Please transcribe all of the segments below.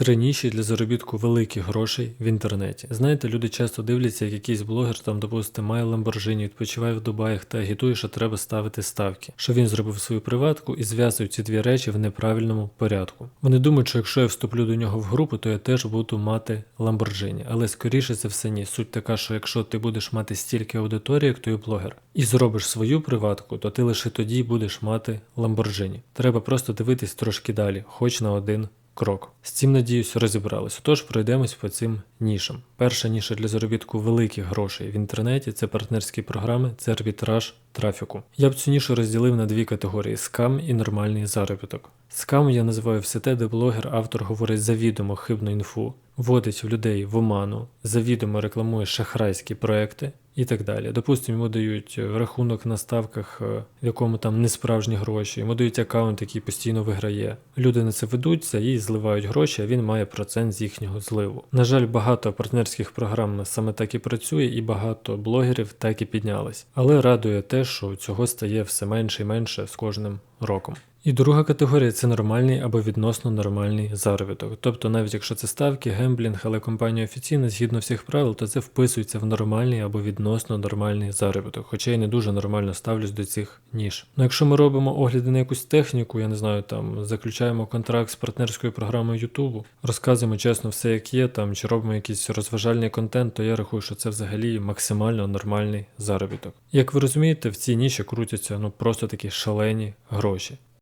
Три ніші для заробітку великих грошей в інтернеті. Знаєте, люди часто дивляться, як якийсь блогер там, допустимо, має Lamborghini, відпочиває в Дубаях та агітує, що треба ставити ставки, що він зробив свою приватку і зв'язують ці дві речі в неправильному порядку. Вони думають, що якщо я вступлю до нього в групу, то я теж буду мати Lamborghini. Але скоріше за все ні. Суть така, що якщо ти будеш мати стільки аудиторії, як той блогер, і зробиш свою приватку, то ти лише тоді будеш мати Lamborghini. Треба просто дивитись трошки далі, хоч на один крок. З цим, надіюсь, розібрались. Отож, пройдемось по цим нішам. Перша ніша для заробітку великих грошей в інтернеті це партнерські програми, це арбітраж трафіку. Я б цю нішу розділив на дві категорії: скам і нормальний заробіток. Скам я називаю все те, де блогер, автор говорить завідомо хибну інфу, вводить в людей в оману, завідомо рекламує шахрайські проекти і так далі. Допустимо, йому дають е, рахунок на ставках, е, в якому там не справжні гроші, йому дають аккаунт, який постійно виграє. Люди на це ведуться і зливають гроші, а він має процент з їхнього зливу. На жаль, багато партнерських програм саме так і працює, і багато блогерів так і піднялись. Але радує те, що цього стає все менше і менше з кожним роком. І друга категорія це нормальний або відносно нормальний заробіток. Тобто, навіть якщо це ставки, гемблінг, але компанія офіційна, згідно всіх правил, то це вписується в нормальний або відносно нормальний заробіток. Хоча я не дуже нормально ставлюсь до цих ніж. Ну якщо ми робимо огляди на якусь техніку, я не знаю, там заключаємо контракт з партнерською програмою Ютубу, розказуємо чесно все як є, там чи робимо якийсь розважальний контент, то я рахую, що це взагалі максимально нормальний заробіток. Як ви розумієте, в цій ніші крутяться ну просто такі шалені гроші.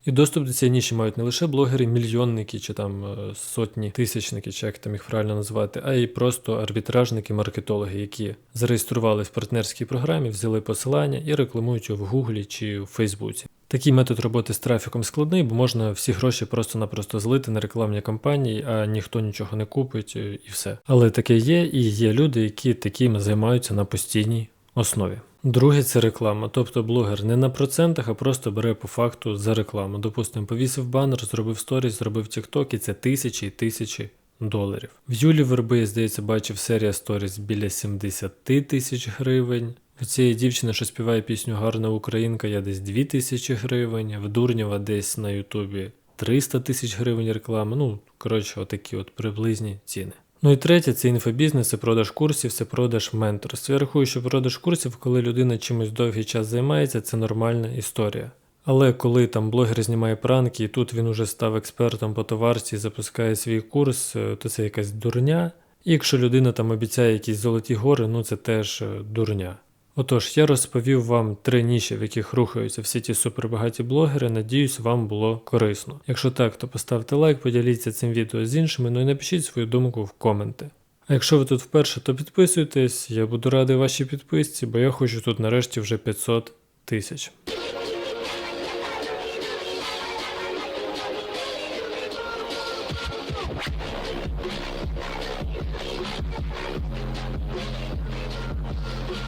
І доступ до цієї ніші мають не лише блогери, мільйонники чи там е, сотні тисячники, чи як там їх правильно назвати, а й просто арбітражники, маркетологи, які зареєструвались в партнерській програмі, взяли посилання і рекламують його в Гуглі чи в Фейсбуці. Такий метод роботи з трафіком складний, бо можна всі гроші просто-напросто злити на рекламні кампанії, а ніхто нічого не купить е, і все. Але таке є, і є люди, які таким займаються на постійній основі. Друге це реклама, тобто блогер не на процентах, а просто бере по факту за рекламу. Допустимо, повісив банер, зробив сторіс, зробив TikTok, і це тисячі і тисячі доларів. В Юлі Верби, я здається, бачив серія сторіс біля 70 тисяч гривень. У цієї дівчини, що співає пісню Гарна Українка, я десь 2 тисячі гривень, в Дурнєва десь на Ютубі 300 тисяч гривень реклами. Ну, коротше, отакі от приблизні ціни. Ну і третє, це інфобізнес, це продаж курсів, це продаж менторства. Я рахую, що продаж курсів, коли людина чимось довгий час займається, це нормальна історія. Але коли там блогер знімає пранки, і тут він уже став експертом по товарці і запускає свій курс, е, то це якась дурня. І якщо людина там обіцяє якісь золоті гори, ну це теж е, дурня. Отож, я розповів вам три ніші, в яких рухаються всі ті супербагаті блогери. Надіюсь, вам було корисно. Якщо так, то поставте лайк, поділіться цим відео з іншими, ну і напишіть свою думку в коменти. А якщо ви тут вперше, то підписуйтесь, я буду радий вашій підписці, бо я хочу тут нарешті вже 500 тисяч.